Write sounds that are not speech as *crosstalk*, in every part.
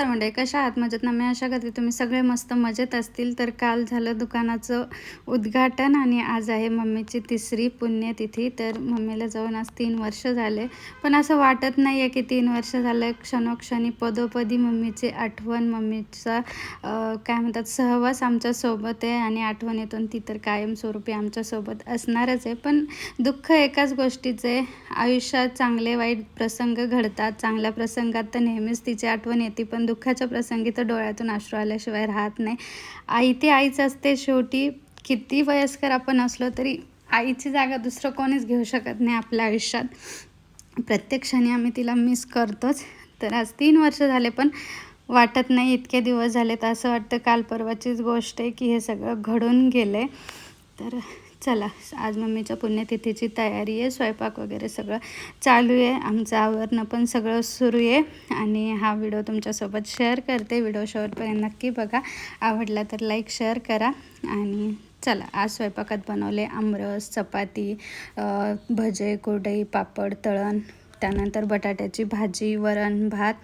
नमस्कार मंडळी कशा आहात? मजेत ना? मी अशा करते तुम्ही सगळे मस्त मजेत असतील. तर काल झालं दुकानाचं उद्घाटन आणि आज आहे मम्मीची तिसरी पुण्यतिथी. तर मम्मीला जाऊन आज तीन वर्ष झाले. पण असं वाटत नाही आहे की तीन वर्ष झालं क्षणोक्षणी पदोपदी मम्मीची आठवण मम्मीचा काय म्हणतात सहवास आमच्यासोबत आहे आणि आठवणीतून ती तर कायमस्वरूपी आमच्यासोबत असणारच आहे. पण दुःख एकाच गोष्टीचे आयुष्यात चांगले वाईट प्रसंग घडतात. चांगल्या प्रसंगात तर नेहमीच तिची आठवण येते. पण दुःखाच्या प्रसंगी तर डोळ्यातून अश्रू आल्याशिवाय राहत नाही. आई ती आईच असते शेवटी. किती वयस्कर आपण असलो तरी आईची जागा दुसरं कोणीच घेऊ शकत नाही आपल्या आयुष्यात. प्रत्येक क्षणी आम्ही तिला मिस करतोच. तर आज तीन वर्ष झाले पण वाटत नाही इतके दिवस झाले तर असं वाटतं काल परवाचीच गोष्ट आहे की हे सगळं घडून गेलं आहे तर चला आज मम्मीच्या पुण्यतिथीची तयारी आहे स्वयंपाक वगैरे सगळं चालू आहे आमचं आवरणं पण सगळं सुरू आहे आणि हा व्हिडिओ तुमच्यासोबत शेअर करते. व्हिडिओ शेवटपर्यंत नक्की बघा. आवडला तर लाईक शेअर करा आणि चला आज स्वयंपाकात बनवले आमरस चपाती भजे कुरडई पापड तळण. त्यानंतर बटाट्याची भाजी वरण भात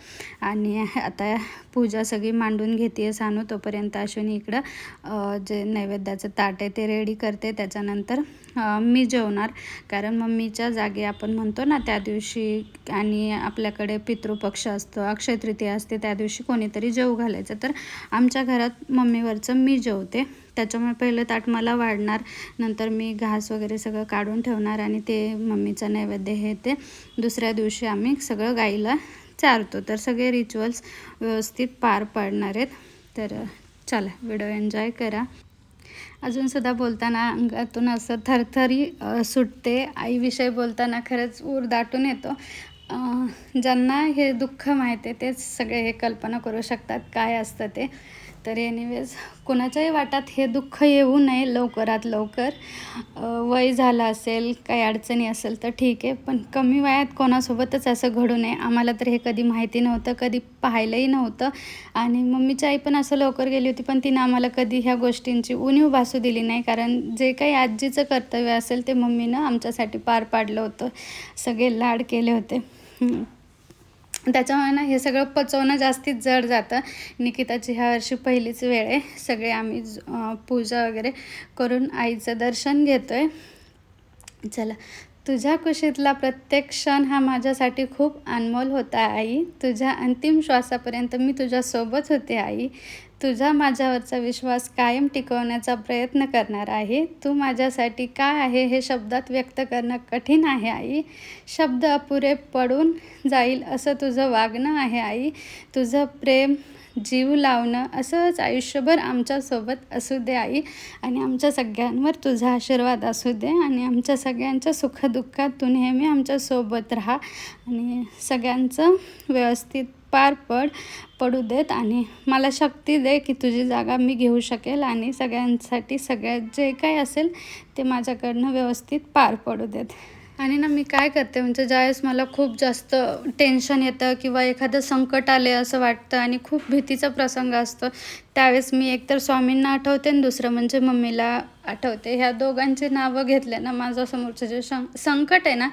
आणि *laughs* आता पूजा सगळी मांडून घेते आहे सानू. तोपर्यंत अश्विनी इकडं जे नैवेद्याचं ताट आहे ते रेडी करते. त्याच्यानंतर मी जेवणार. कारण मम्मीच्या जागी आपण म्हणतो ना त्या दिवशी आणि आपल्याकडे पितृपक्ष असतो अक्षय तृतीया असते त्या दिवशी कोणीतरी जेव घालायचं. तर आमच्या घरात मम्मीवरचं मी जेवते. त्याच्यामुळे पहिलं ताट मला वाढणार. नंतर मी घास वगैरे सगळं काढून ठेवणार आणि ते मम्मीचं नैवेद्य हे ते दुसऱ्या दिवशी आम्ही सगळं गाईला चारतो. तर सगळे रिच्युअल्स व्यवस्थित पार पाडणार आहेत. तर चला व्हिडिओ एन्जॉय करा. अजूनसुद्धा बोलताना अंगातून असं थरथरी सुटते. आईविषयी बोलताना खरंच ऊर दाटून येतो. ज्यांना हे दुःख माहिती आहे तेच सगळे हे कल्पना करू शकतात काय असतं ते. तर एनिवेज कोणाच्याही वाटात हे दुःख येऊ नये लवकरात लवकर. वय झालं असेल काही अडचणी असेल तर ठीक आहे पण कमी वयात कोणासोबतच असं घडू नये. आम्हाला तर हे कधी माहिती नव्हतं कधी पाहिलंही नव्हतं. आणि मम्मीची आई पण असं लवकर गेली होती पण तिनं आम्हाला कधी ह्या गोष्टींची उणीव भासू दिली नाही. कारण जे काही आजीचं कर्तव्य असेल ते मम्मीनं आमच्यासाठी पार पाडलं होतं. सगळे लाड केले होते. त्याच्यामुळे ना हे सगळं पचवणं जास्तीत जड जातं. निकिताची ह्या वर्षी पहिलीच वेळ आहे. सगळे आम्ही पूजा वगैरे करून आईचं दर्शन घेतो आहे चला तुझ्या कुशीतला प्रत्येक क्षण हा माझ्यासाठी खूप अनमोल होता आई. तुझ्या अंतिम श्वासापर्यंत मी तुझ्यासोबत होते आई. तुझा माझ्यावरचा विश्वास कायम टिकवण्याचा प्रयत्न करणार आहे. तू माझ्यासाठी काय आहे हे शब्दात व्यक्त करणं कठीण आहे आई. शब्द अपुरे पडून जाईल असं तुझं वागणं आहे आई. तुझं प्रेम जीव लावणं असंच आयुष्यभर आमच्यासोबत असू दे आई. आणि आमच्या सगळ्यांवर तुझा आशीर्वाद असू दे आणि आमच्या सगळ्यांच्या सुखदुःखात तू नेहमी आमच्यासोबत राहा आणि सगळ्यांचं व्यवस्थित पार पड पडू देत आणि मला शक्ती दे की तुझी जागा मी घेऊ शकेल आणि सगळ्यांसाठी सगळ्यात जे काही असेल ते माझ्याकडनं व्यवस्थित पार पडू देत. आणि ना मी काय करते म्हणजे ज्यावेळेस मला खूप जास्त टेन्शन येतं किंवा एखादं संकट आले असं वाटतं आणि खूप भीतीचा प्रसंग असतो त्यावेळेस मी एकतर स्वामींना आठवते आणि दुसरं म्हणजे मम्मीला आठवते. ह्या दोघांची नावं घेतले ना माझ्यासमोरचं जे शं संकट आहे ना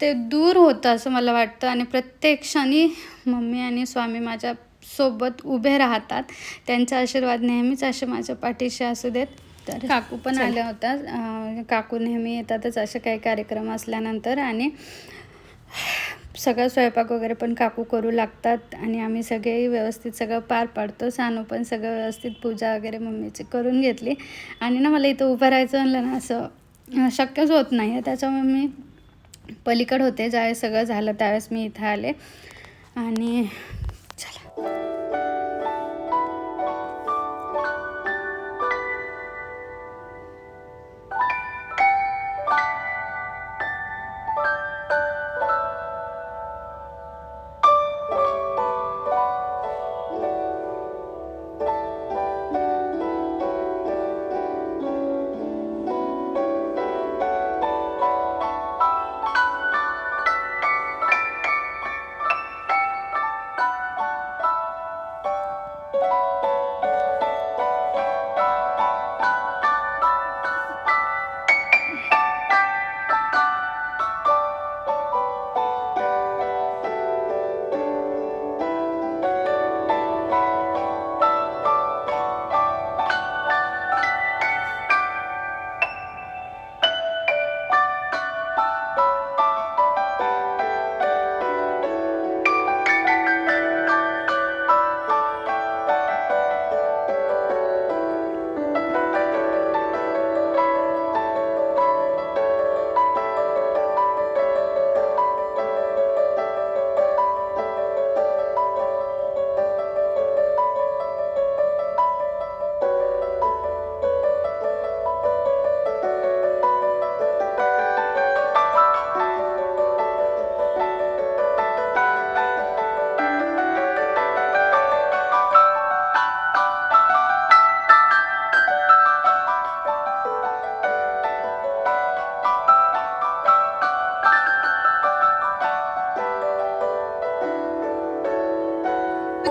ते दूर होतं असं मला वाटतं. आणि प्रत्येक क्षणी मम्मी आणि स्वामी माझ्या सोबत उभे राहतात. त्यांचा आशीर्वाद नेहमीच असे माझ्या पाठीशी असू देत. तर काकू पण आल्या होत्या. काकू नेहमी येतातच असे काही कार्यक्रम असल्यानंतर. आणि सगळं स्वयंपाक वगैरे पण काकू करू लागतात. आणि आम्ही सगळे व्यवस्थित सगळं पार पाडतो. सानू पण सगळं व्यवस्थित पूजा वगैरे मम्मीची करून घेतली. आणि ना मला इथं उभं राहायचं म्हणलं ना असं शक्यच होत नाही आहे त्याच्यामुळे मी पलीकड होते ज्यावेळेस सगळं झालं त्यावेळेस मी इथं आले. आणि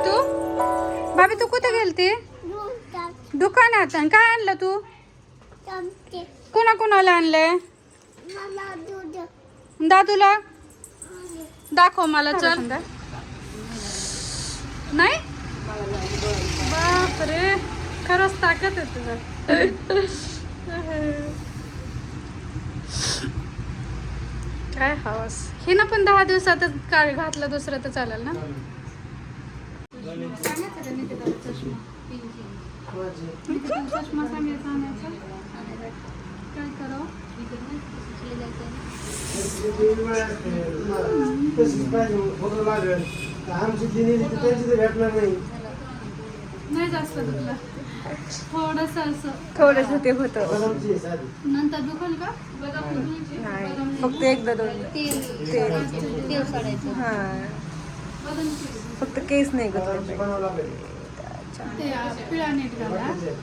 तू? भाभी तू कुठे गेल गेलती? दुकानात. आणि काय आणलं तू? कोणा कोणाला आणलंय? दादूला? दाखव मला चल. नाही? बापरे. खरंच ताकद आहे तुझं. काय हवस. हे ना पण दहा दिवसातच काळ घातलं दुसरं तर चालेल ना? चष्मा सांगायचा आणायचा काय करावं तशीच पाहिजे. फोटो लागेल आमची दिनी त्यांची तर भेटणार नाही नाही जास्त दुखलं थोडस असं थोडस ते होतं. नंतर दुखल का? नाही फक्त एकदा दोन तेल हा. फक्त केस नाही आता पिळा नीट घाला असं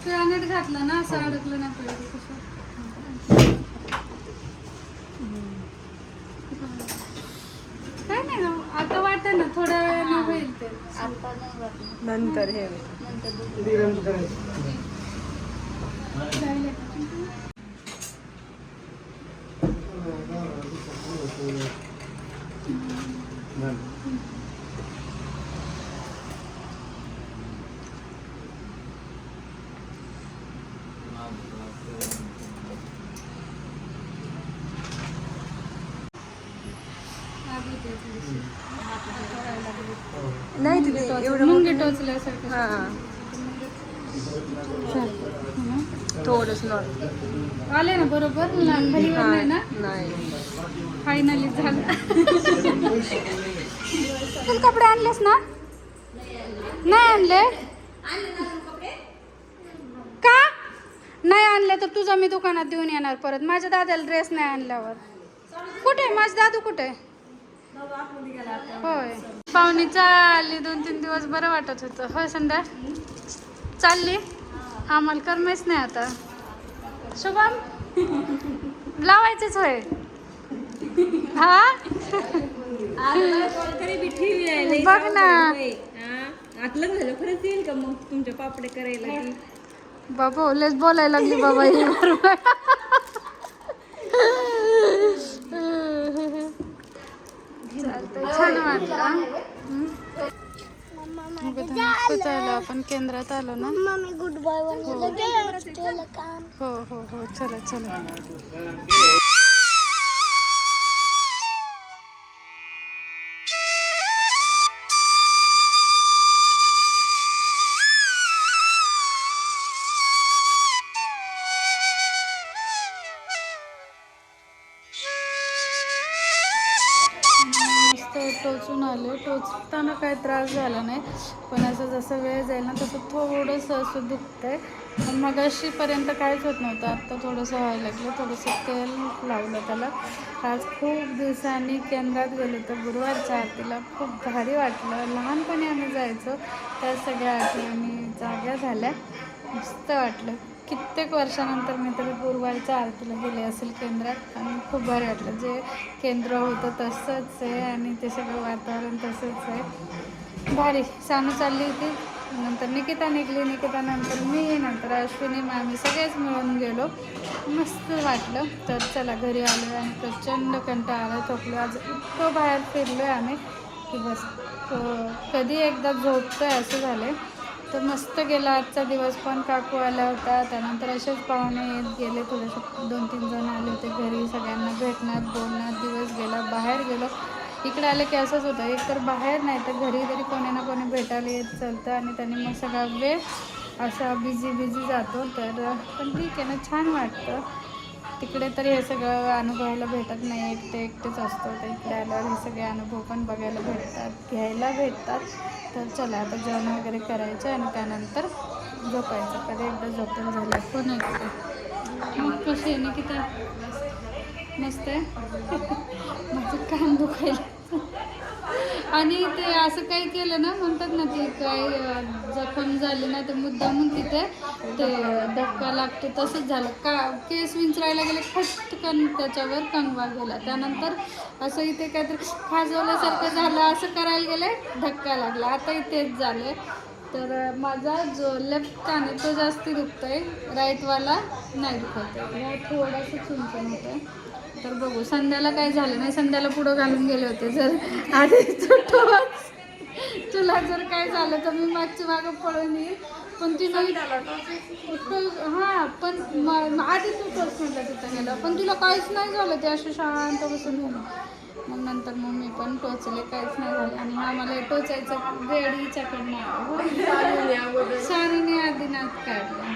पिळा नीट घातलं ना असं अडकलं नाही पाहिजे. कसं काय नाही गं, आता वाटत ना थोड्या वेळानं होईल ते नंतर हे. किती ग्रामची करायची? राहिले. लागली ते थोडीशी. नाही एवढं मुंगी टोचल्यासारखं हा. थोडस नॉर्मल आले ना बरोबर? नाही ना? नाही. फायनली झालं. *laughs* तू कपडे आणलेस ना? नाही आणले? का? नाही आणले तर तुझा मी दुकानात देऊन येणार परत. माझ्या दादाला ड्रेस नाही आणल्यावर. कुठे? माझे दादू कुठे? होय. पाहुणी चालली दोन तीन दिवस बरं वाटत होतं. होय संध्या? चालली? आम्हाला करमेच नाही आता. शुभम? लावायचंच होय. हा? बघ ना. आतलं झालं खरंच येईल का मग तुमच्या पापडे करायला? बाबा लस बोलायला लागली बाबा ही. बरोबर चालतंय छान वाटलं. हं? पोचायला आपण केंद्रात आलो ना? मम्मी गुड बॉय काम. हो हो हो. चला चला. टोचून आले. टोचताना काही त्रास झाला नाही. पण असं जसं वेळ जाईल ना तसं थोडंसं असं दुखतंय. पण मग अशीपर्यंत काहीच होत नव्हतं. आत्ता थोडंसं व्हायला लागलं. थोडंसं तेल लावलं त्याला. आज खूप दिवसांनी केंद्रात गेलो तर गुरुवारच्या आरतीला खूप भारी वाटलं. लहानपणी आम्ही जायचो. त्या सगळ्या आरती आम्ही जाग्या झाल्या. मस्त वाटलं. कित्येक वर्षानंतर मी तरी गुरुवारच्या आरतीला गेले असेल केंद्रात आणि खूप भारी वाटलं. जे केंद्र होतं तसंच आहे आणि ते सगळं वातावरण तसंच आहे. भारी सानू चालली होती. नंतर निकिता निघली. निकितानंतर मी नंतर अश्विनी मामी सगळेच मिळून गेलो. मस्त वाटलं. तर चला घरी आलो आणि प्रचंड कंटाळा आला थकलो. आज इतकं बाहेर फिरलो आहे आम्ही की बस कधी एकदा झोपतोय असं झालं तर मस्त गेला आजचा दिवस. पण काकू आला होता त्यानंतर असेच पाहुणे येत गेले. थोडेसे दोन तीन जण आले होते घरी. सगळ्यांना भेटण्यात बोलण्यात दिवस गेला. बाहेर गेलो. इकडे आलं की असंच होतं. एक तर बाहेर नाही तर घरी तरी कोणी ना कोणी भेटायला येत चालतं आणि त्यांनी मग सगळा वेळ असा बिझी बिझी जातो. तर पण ठीक आहे ना. छान वाटतं. तिकडे तरी हे सगळं अनुभवायला भेटत नाही एकटे एकटेच असतो. तर इकडे आल्यावर हे सगळे अनुभव पण बघायला भेटतात घ्यायला भेटतात. तर चला आता जेवण वगैरे करायचं आणि त्यानंतर झोपायचं. कधी एकदा झोपून झालं. हो पण आहे मग कशी आहे ना की त्या मस्त आहे? माझं कान दुखायला आणि ते असं काही केलं ना म्हणतात ना ते काय जखम झाली ना तर मुद्दामून तिथे ते धक्का लागतो तसंच झालं. का केस विंचरायला गेले फटकन त्याच्यावर कंगवा गेला. त्यानंतर असं इथे काहीतरी खाजवल्यासारखं झालं असं करायला गेले धक्का लागला. आता इथेच झालं. तर माझा जो लेफ्ट कान आहे तो जास्ती आहे राईटवाला नाही दुखत. आहे थोडंसं चुनचण होतं आहे. तर बघू संध्याला काय झालं नाही. संध्याला पुढं घालून गेले होते. जर आधी तुला जर काय झालं तर मी मागच्या मागं पळून येईल. पण तिला हां पण म- आधी तू टोच म्हटलं तिथं गेलं. पण तिला काहीच नाही झालं. ते असं शांत बसून झालं मग नंतर मग मी पण टोचले. काहीच नाही झालं. आणि हा मला टोचायचं वेळ हिच्याकडनं आला. सारीने आदिनाथ काढला.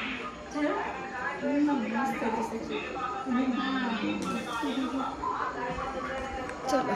हां. चलो.